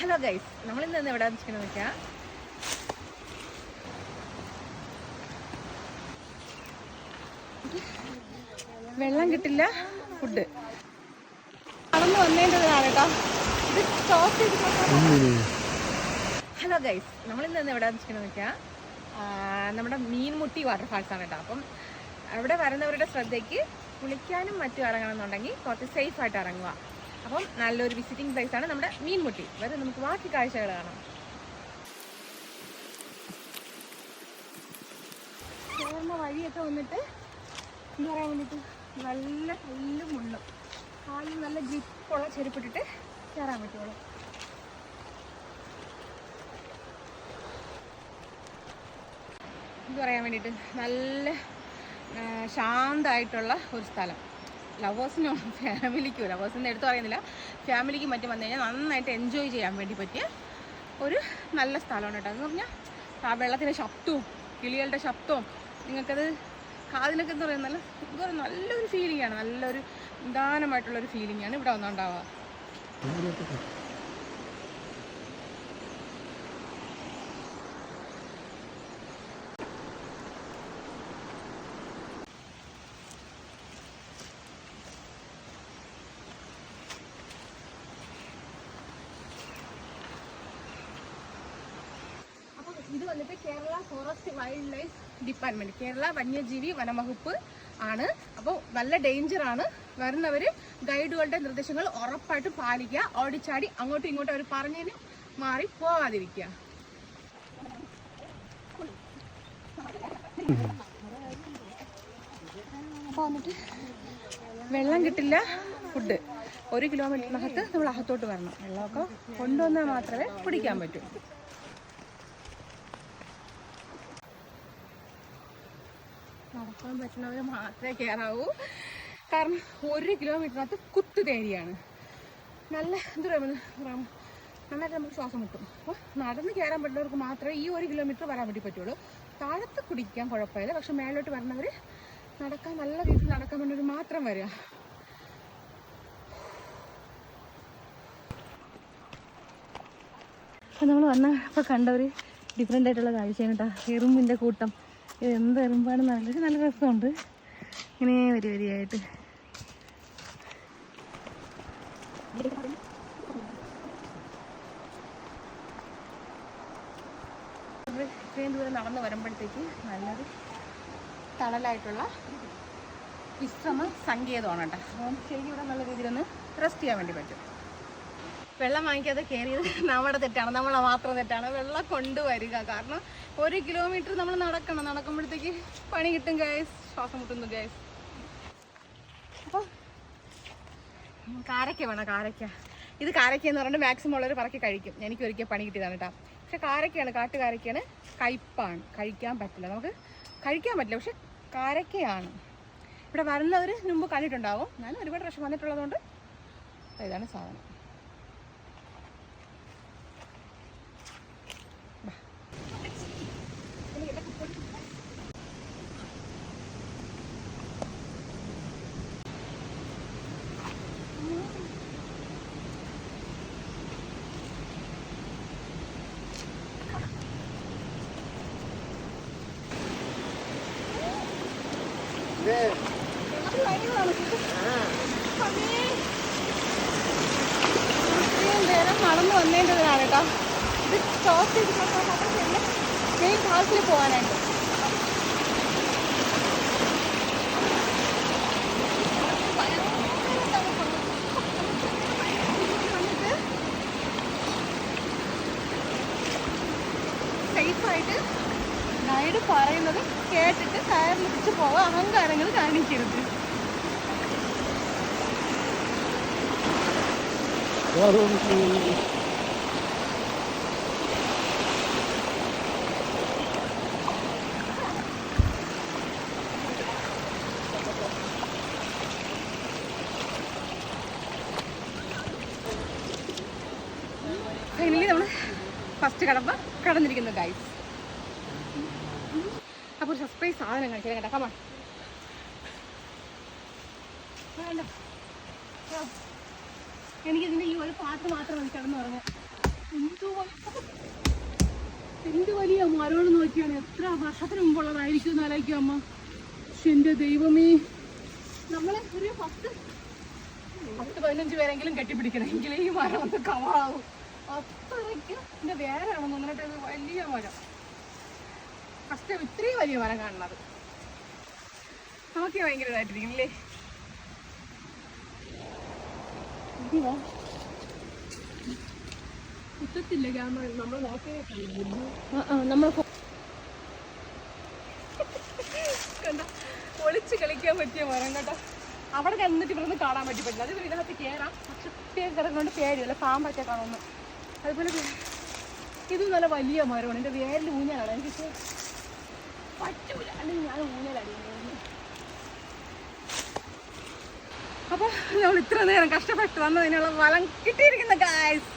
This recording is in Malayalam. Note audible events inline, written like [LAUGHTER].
ഹലോ ഗൈസ് നമ്മൾ ഇന്ന് എവിടെ വെച്ചിരിക്കുന്നത് വെച്ചാൽ വെള്ളം കിട്ടില്ല. ഫുഡ് നടന്നു വന്നേണ്ടതാണ് കേട്ടോ. ഇത് സ്റ്റോപ്പ് ചെയ്ത് ഹലോ ഗൈസ് നമ്മൾ ഇന്ന് എവിടെ വെച്ചിരിക്കുന്നത് വെച്ചാൽ നമ്മുടെ മീൻമുട്ടി വാട്ടർഫാൾസ് ആണ് കേട്ടോ. അപ്പം അവിടെ വരുന്നവരുടെ ശ്രദ്ധയ്ക്ക് കുളിക്കാനും മറ്റും ഇറങ്ങണമെന്നുണ്ടെങ്കിൽ കുറച്ച് സേഫ് ആയിട്ട് ഇറങ്ങുക. അപ്പം നല്ലൊരു വിസിറ്റിംഗ് പ്ലേസ് ആണ് നമ്മുടെ മീൻമുട്ടി. വരെ നമുക്ക് ബാക്കി കാഴ്ചകൾ കാണാം. ചേർന്ന വഴിയൊക്കെ വന്നിട്ട് എന്താ പറയാൻ വേണ്ടിയിട്ട് നല്ല കല്ലും മുള്ളും. കാലിൽ നല്ല ഗ്രിപ്പുള്ള ചെരുപ്പിട്ടിട്ട് കയറാൻ പറ്റുള്ളൂ. എന്ത് പറയാൻ വേണ്ടിയിട്ട് നല്ല ശാന്തമായിട്ടുള്ള ഒരു സ്ഥലം. ലവേഴ്സിനോ [LAUGHS] ഫാമിലിക്കോ ലവേഴ്സിന്റെ എടുത്ത് പറയുന്നില്ല. ഫാമിലിക്ക് മറ്റും വന്നു കഴിഞ്ഞാൽ നന്നായിട്ട് എൻജോയ് ചെയ്യാൻ വേണ്ടി പറ്റിയ ഒരു നല്ല സ്ഥലമാണ് കേട്ടോ. എന്ന് പറഞ്ഞാൽ ആ വെള്ളത്തിന്റെ ശബ്ദവും കിളികളുടെ ശബ്ദവും നിങ്ങൾക്കത് കാതിനൊക്കെ എന്ന് പറയുന്നത് നല്ല പറയുക നല്ലൊരു ഫീലിംഗ് ആണ്. നല്ലൊരു നിദാനമായിട്ടുള്ളൊരു ഫീലിംഗ് ആണ് ഇവിടെ വന്നുണ്ടാവുക. വന്നിട്ട് Kerala forest wildlife department Kerala വന്യജീവി വനവകുപ്പ് ആണ്. അപ്പോൾ നല്ല ഡേഞ്ചർ ആണ്. വരുന്നവർ ഗൈഡുകളുടെ നിർദ്ദേശങ്ങൾ ഉറപ്പായിട്ടും പാലിക്കുക. ഓടിച്ചാടി അങ്ങോട്ടും ഇങ്ങോട്ടും അവർ പറഞ്ഞതിന് മാറി പോവാതിരിക്കുക. വെള്ളം കിട്ടില്ല ഫുഡ് ഒരു കിലോമീറ്ററിനകത്ത് നമ്മൾ അകത്തോട്ട് വരണം. വെള്ളമൊക്കെ കൊണ്ടുവന്നാൽ മാത്രമേ കുടിക്കാൻ പറ്റൂ. നടക്കാൻ പറ്റുന്നവർ മാത്രമേ കയറാവൂ കാരണം ഒരു കിലോമീറ്ററിനകത്ത് കുത്തുതേരിയാണ് നല്ല എന്താ നന്നായിട്ട് നമുക്ക് ശ്വാസം കിട്ടും അപ്പോൾ നടന്ന് കയറാൻ പറ്റുന്നവർക്ക് മാത്രമേ ഈ ഒരു കിലോമീറ്റർ വരാൻ വേണ്ടി പറ്റുള്ളൂ. താഴത്ത് കുടിക്കാൻ കുഴപ്പമില്ല. പക്ഷെ മേലോട്ട് വരുന്നവർ നടക്കാൻ നല്ല രീതിയിൽ നടക്കാൻ വേണ്ടി മാത്രം വരിക. അപ്പം നമ്മൾ വന്നപ്പോൾ കണ്ട ഒരു ഡിഫറെന്റ് ആയിട്ടുള്ള കാഴ്ചയാണ് കേട്ടോ. എറുമ്പിന്റെ കൂട്ടം. ഇത് എന്ത് എറുമ്പാണെന്ന് അറിയില്ല നല്ല രസമുണ്ട്. ഇങ്ങനെ വരി വരിയായിട്ട്. ഇത്രയും ദൂരം നടന്ന് വരുമ്പോഴത്തേക്ക് നല്ലൊരു തണലായിട്ടുള്ള വിശ്രമ സങ്കേതമാണ് കേട്ടോ അപ്പം ശരിക്കും ഇവിടെ നല്ല രീതിയിൽ ഒന്ന് റെസ്റ്റ് ചെയ്യാൻ വേണ്ടി പറ്റും. വെള്ളം വാങ്ങിക്കാതെ കയറിയത് [LAUGHS] നമ്മുടെ തെറ്റാണ് നമ്മളെ മാത്രം തെറ്റാണ്. വെള്ളം കൊണ്ടുവരിക. കാരണം ഒരു കിലോമീറ്റർ നമ്മൾ നടക്കണം. നടക്കുമ്പോഴത്തേക്ക് പണി കിട്ടും ഗൈസ് ശ്വാസം മുട്ടുന്നു ഗൈസ് അപ്പോൾ കാരക്ക വേണം കാരക്ക ഇത് കാരക്ക എന്ന് പറഞ്ഞിട്ട് മാക്സിമം ഉള്ളവർ പറക്കി കഴിക്കും. എനിക്ക് ഒരിക്കൽ പണി കിട്ടിയതാണ് കേട്ടോ. പക്ഷെ കാരക്കയാണ് കാട്ടുകാരക്കയാണ് കയ്പ്പാണ്. കഴിക്കാൻ പറ്റില്ല. നമുക്ക് കഴിക്കാൻ പറ്റില്ല. പക്ഷെ കാരക്കയാണ് ഇവിടെ വരുന്നവർ മുമ്പ് കണ്ടിട്ടുണ്ടാവും. ഞാൻ ഒരുപാട് പ്രാവശ്യം വന്നിട്ടുള്ളതുകൊണ്ട് ഇതാണ് സാധനം ഇത്രയും നേരം നടന്നു വന്നേണ്ടതിനാണ് കേട്ടോ. ഇത് സ്റ്റോപ്പ് ചെയ്ത് മെയിൻ പാർക്കിൽ പോകാനായിട്ട് സേഫായിട്ട് ഗൈഡ് പറയുന്നത് കേട്ടിട്ട് കയറിൽ വെച്ച് പോവാൻ അഹങ്കാരങ്ങൾ കാണിക്കരുത്. ഫൈനലി നമ്മൾ ഫസ്റ്റ് കടമ്പ കടന്നിരിക്കുന്നു ഗൈസ് അപ്പോൾ ഒരു സർപ്രൈസ് സാധനം കാണിച്ചാൽ കേട്ടോ. കമാ വേണ്ട. എനിക്ക് ഇതിന്റെ ഈ ഒരു പാട്ട് മാത്രം മതി പറഞ്ഞു എന്ത് വലിയ മരമെന്ന് നോക്കിയാണ്? എത്ര വർഷത്തിന് മുമ്പുള്ളതായിരിക്കും എന്ന് ആലോചിക്കുക അമ്മ. എന്റെ ദൈവമേ നമ്മളെ ഒരു പത്ത് പത്ത് പതിനഞ്ച് പേരെങ്കിലും കെട്ടിപ്പിടിക്കണം. എങ്കിലേ ഈ മരം ഒന്ന് കവറാവും അത്രയ്ക്ക് എന്റെ ആണെന്ന് തോന്നിട്ട് വലിയ മരം. ഫസ്റ്റ് ഇത്രയും വലിയ മരം കാണുന്നത്. നമുക്ക് ഭയങ്കര ഇതായിട്ടിരിക്കും അല്ലേ കുത്തത്തില്ല ക്യാമറ. നമ്മൾ നോക്കിയേ കണ്ട? ഒളിച്ച് കളിക്കാൻ പറ്റിയ മരം കേട്ടോ അവിടെ ചെന്നിട്ട് ഇവിടുന്ന് കാണാൻ പറ്റി പറ്റില്ല. അത് ഇതിനകത്ത് കയറാം പക്ഷെ കിടന്നുകൊണ്ട് പേടിയല്ല. പാമ്പൊക്കെ കാണുന്നു. അതുപോലെ ഇത് ഇതും നല്ല വലിയ മരമാണ്. എന്റെ വേരിൽ ഊഞ്ഞാലാണ്. എനിക്ക് പറ്റൂല. അല്ലെങ്കിൽ ഞാൻ ഊഞ്ഞാലടിക്കുന്നു അപ്പൊ നമ്മൾ ഇത്ര നേരം കഷ്ടപ്പെട്ട് വന്നതിനുള്ള ഫലം കിട്ടിയിരിക്കുന്ന ഗായ്സ്